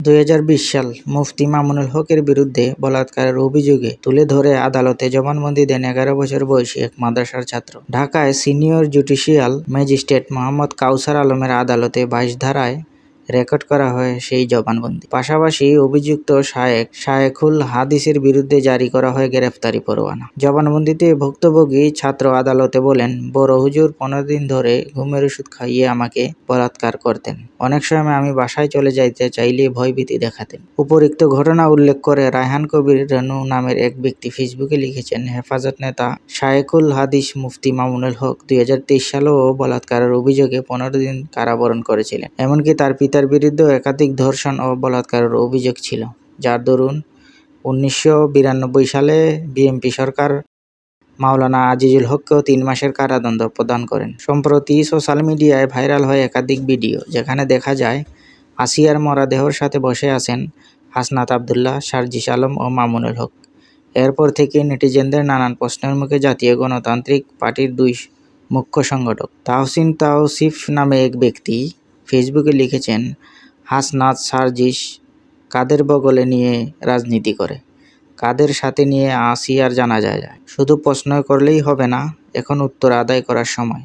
দুই হাজার বিশ সাল মুফতি মামুনুল হকের বিরুদ্ধে বলাৎকারের অভিযোগে তুলে ধরে আদালতে জবানবন্দি দেন এগারো বছর বয়সী এক মাদ্রাসার ছাত্র। ঢাকায় senior judicial magistrate Mohammad Kawsar আলমের আদালতে বাইশ ধারায় রেকর্ড করা হয় সেই জবানবন্দি। পাশাপাশি অভিযুক্ত শায়েক, শায়েখুল হাদিসের বিরুদ্ধে জারি করা হয় গ্রেফতারি পরোয়ানা। জবানবন্দিতে ভুক্তভোগী ছাত্র আদালতে বলেন, বড় হুজুর, পনেরো দিন ধরে ঘুমের ওষুধ খাইয়ে আমাকে বলাৎকার করতেন। অনেক সময় আমি বাসায় চলে যাইতে চাইলে ভয়ভীতি দেখাতেন। উপরিক্ত ঘটনা উল্লেখ করে রায়হান কবির রেনু নামের এক ব্যক্তি ফেসবুকে লিখেছেন, হেফাজত নেতা শায়েকুল হাদিস মুফতি মামুনুল হক দুই সালেও বলাৎকারের অভিযোগে পনেরো দিন কারাবরণ করেছিলেন। এমনকি তার পিতার বিরুদ্ধে একাধিক ধর্ষণ ও বলাৎকারের অভিযোগ ছিল, যার দরুন উনিশশো বিরানব্বই সালে বিএনপি সরকার মাওলানা আজিজুল হককেও তিন মাসের কারাদণ্ড প্রদান করেন। সম্প্রতি সোশ্যাল মিডিয়ায় ভাইরাল হয় একাধিক ভিডিও, যেখানে দেখা যায় আসিয়ার মরাদেহর সাথে বসে আছেন হাসনাত আবদুল্লাহ, সার্জিস আলম ও মামুনুল হক। এরপর থেকে নেটিজেনদের নানান প্রশ্নের মুখে জাতীয় গণতান্ত্রিক পার্টির দুই মুখ্য সংগঠক তাহসিন তাওসিফ নামে এক ব্যক্তি ফেসবুকে লিখেছেন, হাসনাত সার্জিস কাদের বগলে নিয়ে রাজনীতি করে? কাদের সাথে নিয়ে আসি আর জানা যায় শুধু প্রশ্ন করলেই হবে না, এখন উত্তর আদায় করার সময়।